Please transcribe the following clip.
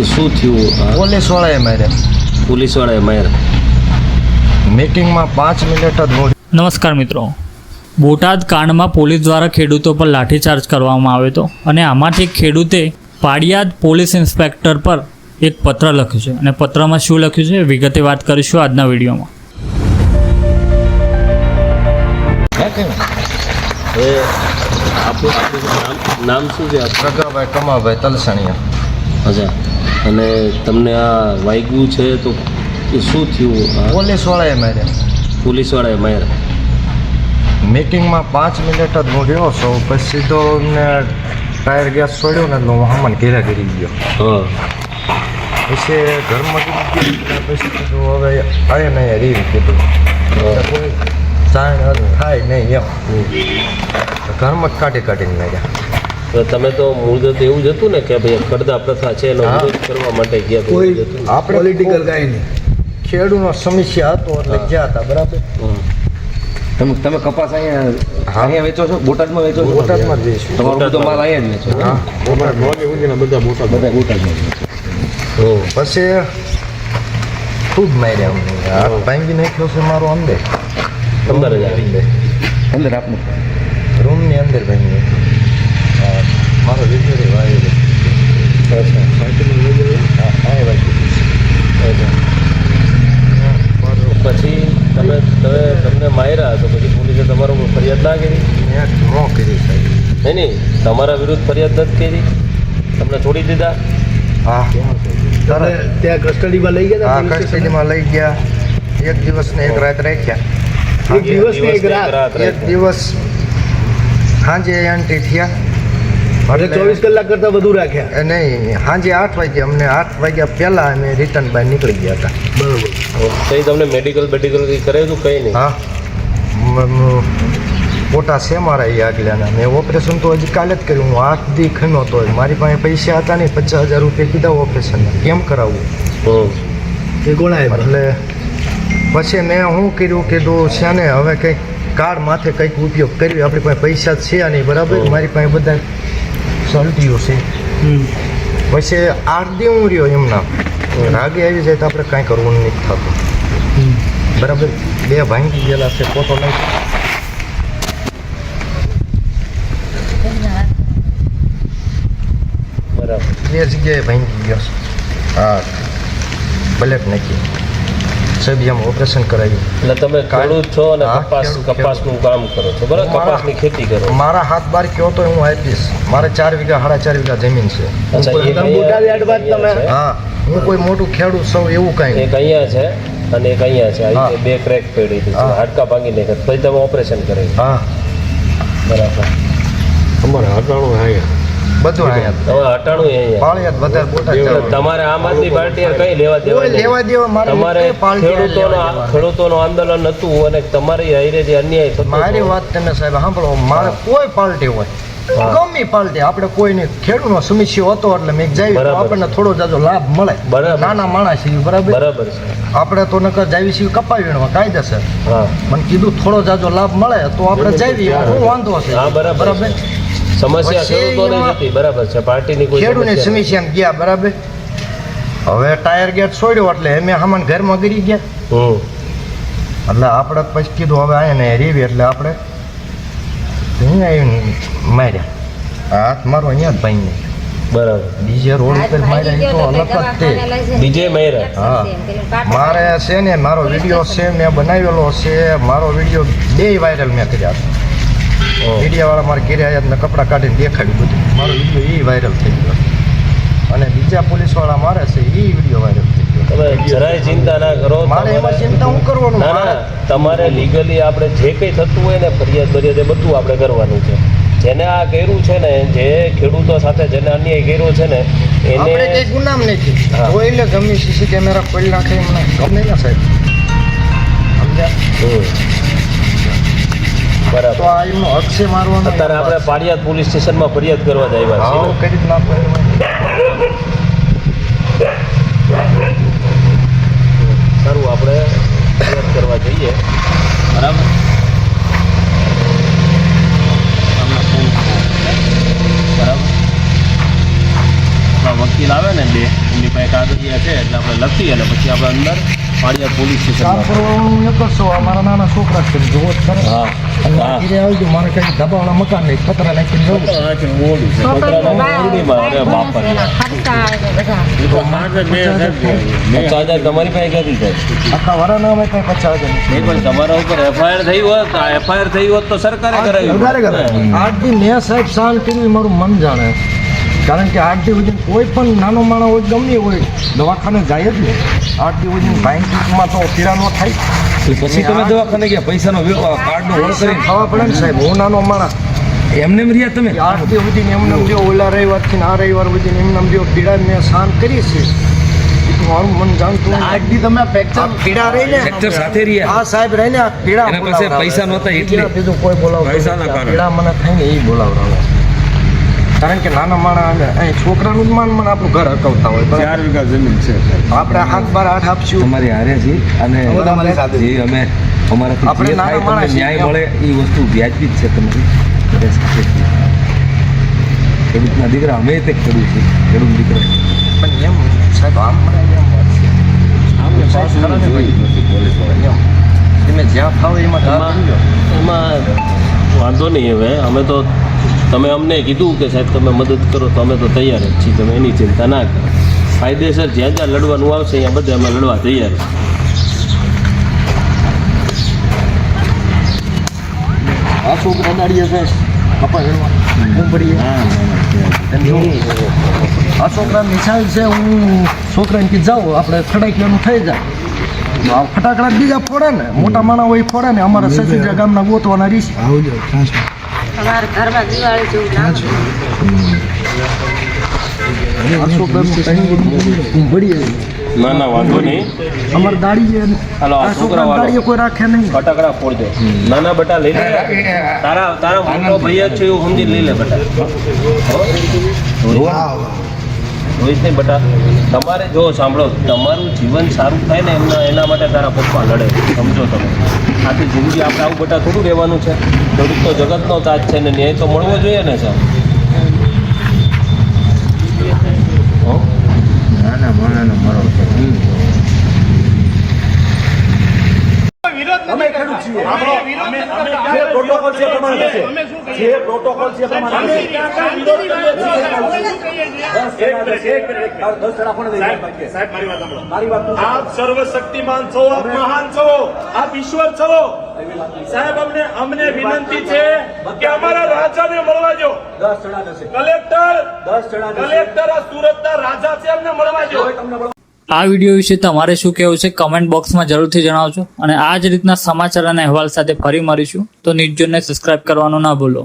એ શું થયું? પોલીસવાળાએ માર્યા. પોલીસવાળાએ માર્યા. મીટિંગમાં પાંચ મિનિટ જ નમસ્કાર મિત્રો. બોટાદ કાંડમાં પોલીસ દ્વારા ખેડૂતો પર લાઠીચાર્જ કરવામાં આવ્યો હતો અને આમાંથી ખેડૂતે પાડિયાદ પોલીસ ઇન્સ્પેક્ટર પર એક પત્ર લખ્યું છે. અને પત્રમાં શું લખ્યું છે વિગતે વાત કરીશું આજના વિડીયોમાં. નામ નામ શું છે? પ્રગાભાઈ કમાભાઈ તલસણિયા. અચ્છા. અને તમને આ વાગ્યું છે તો શું થયું? પોલીસવાળાએ માર્યા. પોલીસવાળાએ માર્યા. મીટિંગમાં પાંચ મિનિટ જ હું રહ્યો છું પછી સીધો અમને ટાયર ગેસ છોડ્યો ને હું હમણાં ઘેરા ઘેરી ગયો. હા. પછી ઘરમાં પછી કીધું હવે આવે નહીં રીવ કીધું કોઈ જાણ થાય નહીં એમ. ઘરમાં જ કાઢી કાઢીને માર્યા. તો તમે તો મૂળ તો એવું જ હતું ને કે ભાઈ કડદા પ્રથા છે એનો વિરોધ કરવા માટે ગયા કોઈ? આપણે પોલિટિકલ કાંઈ નહીં. ખેડૂનો સમસ્યા હતો એટલે ગયા હતા બરાબર? તમે તમે કપાસ અહીંયા હા. અહીંયા વેચો છો? બોટાદમાં વેચો છો? બોટાદમાં જ વેચો. તમારો બધો માલ અહીંયા જ વેચો હા. બધા બોટાદમાં તો. પછી ખૂબ માર્યા અમને. આ ભાંગી નાખ્યો છે મારો અંદર. અંદર જ આવી. અંદર આપનું. રૂમની અંદર ભાંગી નાખ્યો. મારો વીડિયો વાયો હા હા એ વાગ્યું પછી તમે તમે તમને માર્યા તો પછી પોલીસે તમારો ફરિયાદ ના કરી નો કરી સાહેબ નહીં નહીં તમારા વિરુદ્ધ ફરિયાદ નથી કરી તમને છોડી દીધા હા તમે ત્યાં કસ્ટડીમાં લઈ ગયા હા કસ્ટડીમાં લઈ ગયા એક દિવસ ને એક રાત રાખ્યા એક દિવસ એક રાત એક દિવસ સાંજે એન્ટ્રી થયા અને ચોવીસ કલાક કરતા વધુ રાખ્યા? એ નહીં સાંજે આઠ વાગે અમને આઠ વાગ્યા પહેલા અમે રિટર્ન બાય નીકળી ગયા હતા. બરોબર. કઈ તમને મેડિકલ બેડિકલ કંઈ કરાવ્યું કઈ નહીં? હા. મોટા છે મારા એ આગલાના. મેં ઓપરેશન તો હજી કાલે જ કર્યું. હું આઠ દી ખમ્યો હતો. મારી પાસે પૈસા હતા નહીં પચાસ હજાર રૂપિયા કીધા ઓપરેશન કેમ કરાવવું એ કોણ એટલે પછી મેં શું કર્યું? કીધું છે ને હવે કંઈક કાર્ડ માથે કંઈક ઉપયોગ કર્યો. આપણી પાસે પૈસા જ છે નહીં બરાબર? મારી પાસે બધા સલટીઓ છે. પછી આઠ દી હું રહ્યો એમના રાગે આવી જાય તો આપણે કાંઈ કરવું નથી થતું. બરાબર? બે ભાંગી ગયેલા છે ફોટો નહીં બરાબર. બે જગ્યાએ ભાંગી ગયો છે. હા. બ્લેક નાખી. સબિયામાં ઓપરેશન કરાવ્યું. એટલે તમે ખેડૂત છો અને કપાસ કપાસનું કામ? કરો છો. બરાબર કપાસની ખેતી કરો મારા હાથ બાર કયો તો હું આપીશ. મારે ચાર વીઘા સાડા ચાર વીઘા જમીન છે. અચ્છા, હું હા હું કોઈ મોટું ખેડૂત સૌ એવું. કાંઈ. એક અહીંયા છે અને એક અહીંયા છે. આ હા. બે ક્રેક પડી હતી. હા. હાડકા ભાંગી નાખ્યા પછી તમે ઓપરેશન કરાવ્યું. હા. બરાબર. હવે હટાણું પાળિયાદ બધા એટલે તમારે આમ આદમી પાર્ટીએ કઈ લેવા દેવા કોઈ લેવા દેવા મારે તમારે કઈ ખેડૂતોનો લેવા દેવા? ખેડૂતોનું આંદોલન હતું અને તમારી હારે જે અન્યાય થતો મારી વાત તમે સાહેબ સાંભળો. મારે કોઈ પાર્ટી હોય. હા. પાર્ટી. આપણે કોઈને ખેડૂતનો સમસ્યા હતો એટલે મેં જાય. આપણને થોડો જાજો લાભ મળે. નાના માણસ બરાબર? બરાબર આપણે તો નકર જાવી છીએ કપાવી વેણવા કાયદેસર મને કીધું થોડો જાજો લાભ મળે તો આપણે જાવી. શું વાંધો છે. બરાબર. સમસ્યા એમાં બરાબર છે પાર્ટીની કોઈ ખેડૂતની સમસ્યા ગયા બરાબર? હવે ટાયર ગેટ છોડ્યો એટલે અમે હમણાં ઘરમાં ગરી ગયા. એટલે આપણે પછી કીધું હવે અહીંયા ને રેવી એટલે આપણે માર્યા. હાથ મારો અહીંયા જ ભાઈ બરાબર. બીજે રોડ ઉપર માર્યા તો અલગ જ તે. બીજે માર્યા. હા. મારે છે ને મારો વીડિયો છે મેં બનાવેલો છે મારો વીડિયો બે વાયરલ મેં કર્યા મીડિયા મારા ઘેરે આવ્યા મેં કપડાં કાઢીને દેખાડ્યું બધું. મારો વીડિયો એ વાયરલ થઈ ગયો. અને બીજા પોલીસવાળા મારે છે એ વીડિયો વાયરલ થઈ ગયો. તમે જરાય ચિંતા ના કરો. મારે એમાં ચિંતા હું કરવાનું? ના ના તમારે લીગલી આપણે જે કંઈ થતું હોય ને ફરિયાદ ફરિયાદ એ બધું આપણે કરવાનું છે. જેને આ કર્યું છે ને જે ખેડૂતો સાથે જેને અન્યાય કર્યો છે ને આપણે એને કઈ ગુનામ નથી. કોઈને ગમે સીસી કેમેરા ખોલી નાખે એમને ગમે ના સાહેબ. તો આ એમનો હક છે મારવાનો. અત્યારે આપણે પાડિયાદ પોલીસ સ્ટેશનમાં ફરિયાદ કરવા જ આવ્યા છીએ. કરી જ સારું આપણે ફરિયાદ કરવા જઈએ. બરાબર. બરાબર. વકીલ આવે ને બે એમની પાસે કાગળિયા છે એટલે આપણે લખી અને પછી આપણે અંદર પાળિયાદ પોલીસ કામ કરવાનું એક જ અમારા નાના છોકરા છે જોવો જ ખરા. હા અને હા ઘરે મારે કઈ ધબાવાળા મકાન નહીં ખતરા નાખીને જવું તમારી પાસે થાય આખા વરાના અમે કઈ પચાસ નહીં. નહીં પણ તમારા ઉપર એફઆઈઆર થઈ હોત એફઆઈઆર થઈ હોત તો સરકારે કરાવી સરકારે કરાવી. મેં સાહેબ શાંત કર્યું મારું મન જાણે કારણ કે આજથી સુધી કોઈ પણ નાનો માણસ હોય ગમે હોય દવાખાને જાય જ નહીં આજથી સુધી બેંકમાં તો પીડા ન થાય પછી તમે દવાખાને ગયા પૈસાનો વ્યવહાર કાર્ડનો હોળ કરીને ખાવા પડે ને સાહેબ હું નાનો માણસ એમને રહ્યા તમે આજથી સુધી એમને જો ઓલા રવિવારથી ને આ રવિવાર સુધી એમને જો પીડા મેં શાંત કરી છે તો મારું મન જાણતું. આજથી તમે ફ્રેક્ચર પીડા રહી ફ્રેક્ચર સાથે રહ્યા હા સાહેબ રહી ને આ પીડા પાસે પૈસા નહોતા એટલે. બીજા કોઈ બોલાવતું પૈસાના. કારણે. પીડા મને થાય ને એ બોલાવડાવે કારણ કે નાના માણા અહીં છોકરાનું જ માન મને આપણું ઘર હકવતા હોય ચાર વીઘા જમીન છે. આપણે હાથ બાર હાથ આપશું. તમારી હારે છે અને જે અમે અમારા આપણે નાના માણા ન્યાય મળે એ વસ્તુ વ્યાજબી જ છે તમારી. ખેડૂતના દીકરા અમે તે ખેડૂત છે ખેડૂત દીકરા. પણ એમ સાહેબ આમ મને એમ વાત છે. તમે જ્યાં ફાવે એમાં. એમાં વાંધો નહીં હવે. અમે તો તમે અમને કીધું કે સાહેબ તમે મદદ કરો તો અમે તો તૈયાર જ છીએ. તમે એની ચિંતા ના કરો. કાયદેસર જ્યાં જ્યાં લડવાનું આવશે અહીંયા બધે અમે લડવા તૈયાર છીએ આ છોકરા દાડીએ છે. કપા હેડવા. આ છોકરા મિસાઇલ છે હું છોકરાને કીધું જાઓ આપણે ખડાકીનું થઈ જાય. ફટાકડા બીજા ફોડે ને મોટા માણા હોય એ ફોડે ને અમારા સચિજા ગામના ગોતવાના રીસ અમારા ઘરમાં દિવાળી જેવું લાગે ના ના વાંધો નહીં. અમાર દાડીએ હાલો, છોકરા વાળો. કોઈ રાખે નહીં. ફટાકડા ફોડજો. નાના બટા લઈ લે. તારા તારા મોટો ભૈયા છે એવું સમજી લઈ લે બટા. રોહિત નહીં બટા તમારે જો સાંભળો તમારું જીવન સારું થાય ને એમના એના માટે તારા પપ્પા લડે સમજો તમે. આખી જિંદગી આપણે આવું બટા થોડું રહેવાનું છે. થોડુંક તો જગતનો તાજ છે ને ન્યાય તો મળવો જોઈએ ને સાહેબ? નાના માણાનો મરો છે. અમે ખેડૂત છીએ. જે પ્રોટોકોલ છે પ્રમાણે થશે. જે પ્રોટોકોલ છે પ્રમાણે થશે. મારી વાત તું આપ સર્વશક્તિમાન છો આપ મહાન છો આપ ઈશ્વર છો. સાહેબ અમને અમને વિનંતી છે કે અમારા રાજાને મળવા જો દસ જણા જશે. કલેક્ટર દસ જણા કલેક્ટર આ સુરતના રાજા છે અમને મળવા જો આ વીડિયો વિશે તમારે શું કહેવું છે કમેન્ટ બોક્સમાં જરૂરથી જણાવજો. અને આ જ રીતના સમાચાર અને અહેવાલ સાથે ફરી મળીશું. તો ન્યૂઝ જોઈને સબસ્ક્રાઇબ કરવાનું ના ભૂલો.